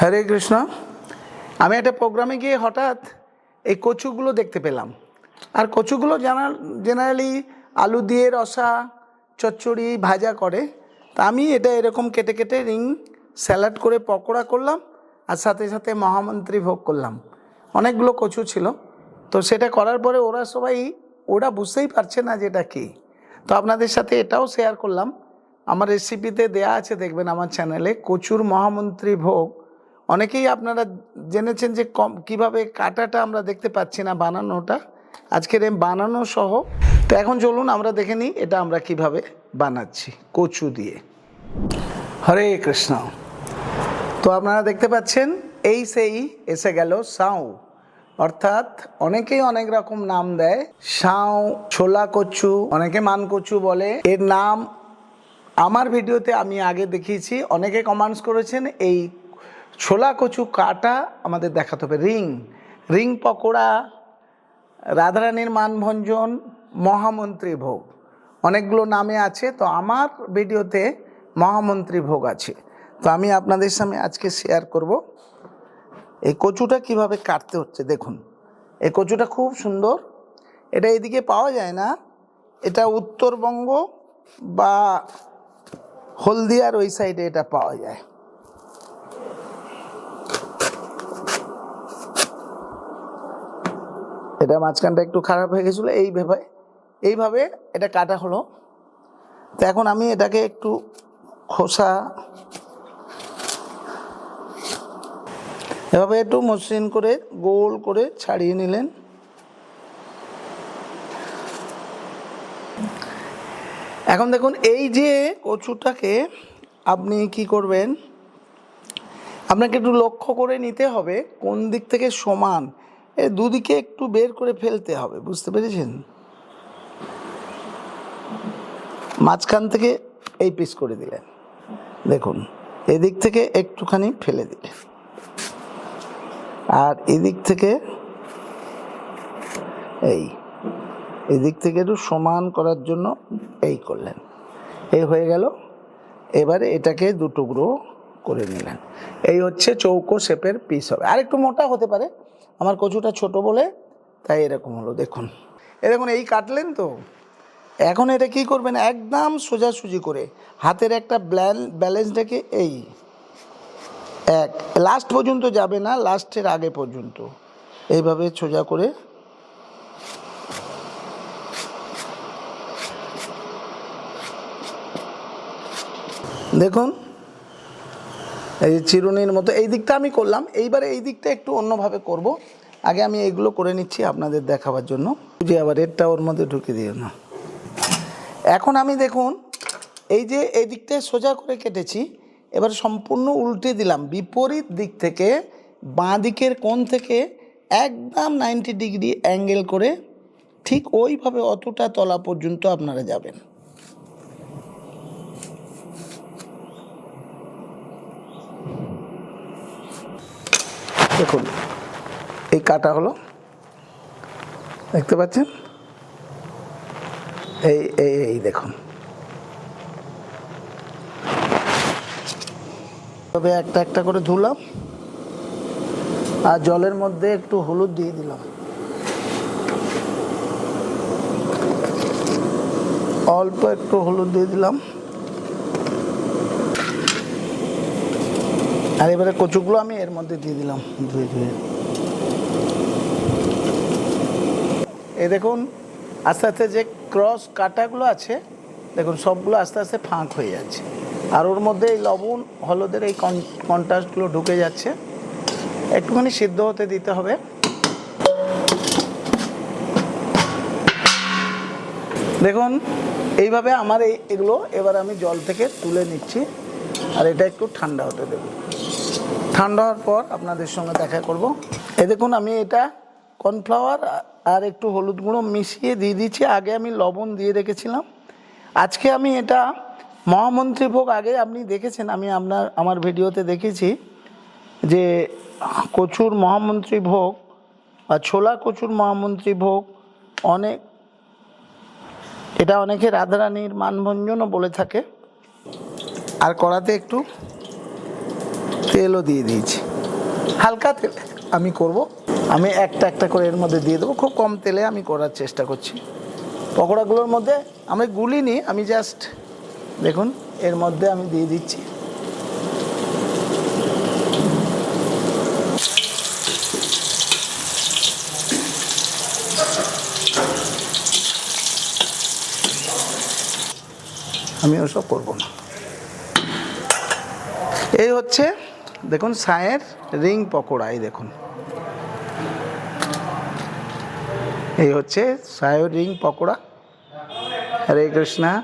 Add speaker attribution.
Speaker 1: হরে কৃষ্ণ। আমি একটা প্রোগ্রামে গিয়ে হঠাৎ এই কচুগুলো দেখতে পেলাম। আর কচুগুলো জানা জেনারেলি আলু দিয়ে রসা, চচ্চড়ি ভাজা করে। তা আমি এটা এরকম কেটে কেটে রিং স্যালাড করে পকোড়া করলাম আর সাথে সাথে মহামন্ত্রী ভোগ করলাম। অনেকগুলো কচু ছিল। তো সেটা করার পরে ওরা সবাই, ওরা বুঝতেই পারছে না যে এটা কী। তো আপনাদের সাথে এটাও শেয়ার করলাম। আমার রেসিপিতে দেয়া আছে, দেখবেন আমার চ্যানেলে কচুর মহামন্ত্রী ভোগ অনেকেই আপনারা জেনেছেন যে কম, কীভাবে কাটাটা আমরা দেখতে পাচ্ছি না বানানোটা। আজকের এই বানানো সহ। তো এখন চলুন আমরা দেখে নিই এটা আমরা কীভাবে বানাচ্ছি, কচু দিয়ে। হরে কৃষ্ণ। তো আপনারা দেখতে পাচ্ছেন, এই সেই এসে গেল সাউ। অর্থাৎ অনেকেই অনেক রকম নাম দেয়। সাউ, ছোলা কচু, অনেকে মান কচু বলে। এর নাম আমার ভিডিওতে আমি আগে দেখিয়েছি। অনেকে কমেন্টস করেছেন এই ছোলা, কচু, কাটা আমাদের দেখাতে হবে। রিং রিং পকোড়া, রাধারানীর মানভঞ্জন, মহামন্ত্রী ভোগ। অনেকগুলো নামে আছে, তো আমার ভিডিওতে মহামন্ত্রী ভোগ আছে। তো আমি আপনাদের সামনে আজকে শেয়ার করব। এই কচুটা কীভাবে কাটতে হচ্ছে দেখুন। এই কচুটা খুব সুন্দর। এটা এদিকে পাওয়া যায় না। এটা উত্তরবঙ্গ বা হলদিয়ার ওই সাইডে এটা পাওয়া যায়। এটা মাঝখানটা একটু খারাপ হয়ে গেছিল এইভাবে এইভাবে এটা কাটা হলো। তো এখন আমি এটাকে একটু খোসা, এভাবে একটু মসৃণ করে, গোল করে ছাড়িয়ে নিলেন। এখন দেখুন, এই যে কচুটাকে আপনি কি করবেন? আপনাকে একটু লক্ষ্য করে নিতে হবে কোন দিক থেকে সমান। এ দুদিকে একটু বের করে ফেলতে হবে, বুঝতে পেরেছেন? মাঝখান থেকে এই পিস করে দিলেন। দেখুন, এদিক থেকে একটুখানি ফেলে দিলেন। আর এদিক থেকে এই, এদিক থেকে একটু সমান করার জন্য এই করলেন। এই হয়ে গেল। এবারে এটাকে দুটুকরো করে নিলেন। এই হচ্ছে চৌকো শেপের পিস হবে। আর একটু মোটা হতে পারে। আমার কচুটা ছোট বলে তাই এরকম হলো, দেখুন। এ দেখুন, এই কাটলেন তো। এখন এটা কি করবেন? একদম সোজাসুজি করে হাতের একটা ব্যালেন্স রেখে এই, এক, লাস্ট পর্যন্ত যাবে না, লাস্টের আগে পর্যন্ত। এইভাবে সোজা করে দেখুন এই যে চিরুনির মতো, এই দিকটা আমি করলাম। এইবারে এই দিকটা একটু অন্যভাবে করব। আগে আমি এইগুলো করে নিচ্ছি আপনাদের দেখাবার জন্য। যে আবার রেডটা ওর মধ্যে ঢুকে দিও না। এখন আমি দেখুন, এই যে এই দিকটায় সোজা করে কেটেছি, এবার সম্পূর্ণ উল্টে দিলাম। বিপরীত দিক থেকে বাঁ দিকের কোণ থেকে একদম নাইনটি ডিগ্রি অ্যাঙ্গেল করে ঠিক ওইভাবে অতটা তলা পর্যন্ত আপনারা যাবেন। দেখুন, এই কাটা হলো, দেখতে পাচ্ছেন? এই এই এই দেখুন। তবে একটা একটা করে ধুলাম, আর জলের মধ্যে একটু হলুদ দিয়ে দিলাম। অল্প একটু হলুদ দিয়ে দিলাম। আর এবারে কচুগুলো আমি এর মধ্যে দিয়ে দিলাম। ধুয়ে ধুয়ে এই দেখুন, আস্তে আস্তে যে ক্রস কাটাগুলো আছে, দেখুন, সবগুলো আস্তে আস্তে ফাঁক হয়ে যাচ্ছে। আর ওর মধ্যে এই লবণ, হলুদের এই কন্ট্রাস্টগুলো ঢুকে যাচ্ছে। একটুখানি সিদ্ধ হতে দিতে হবে। দেখুন, এইভাবে আমার এই এগুলো এবার আমি জল থেকে তুলে নিচ্ছি। আর এটা একটু ঠান্ডা হতে দেবো। ঠান্ডা হওয়ার পর আপনাদের সঙ্গে দেখা করব। এ দেখুন, আমি এটা কর্নফ্লাওয়ার আর একটু হলুদ গুঁড়ো মিশিয়ে দিয়ে দিচ্ছি আগে আমি লবণ দিয়ে রেখেছিলাম। আজকে আমি এটা মহামন্ত্রী ভোগ আগে আপনি দেখেছেন, আমি আপনার, আমার ভিডিওতে দেখেছি যে কচুর মহামন্ত্রী ভোগ বা ছোলা কচুর মহামন্ত্রী ভোগ অনেক, এটা অনেকে রাধারানীর মানভঞ্জনও বলে থাকে। আর কড়াতে একটু তেলও দিয়ে দিয়েছি। হালকা তেল আমি করব। আমি একটা একটা করে এর মধ্যে দিয়ে দেবো। খুব কম তেলে আমি করার চেষ্টা করছি। পকোড়াগুলোর মধ্যে আমি গুলিনি, আমি জাস্ট দেখুন, এর মধ্যে আমি দিয়ে দিচ্ছি। আমি ওসব করব না। এই হচ্ছে, দেখুন, সায়ের রিং পকোড়া, এই দেখুন। এই হচ্ছে সায়ের রিং পকোড়া। হরে কৃষ্ণা।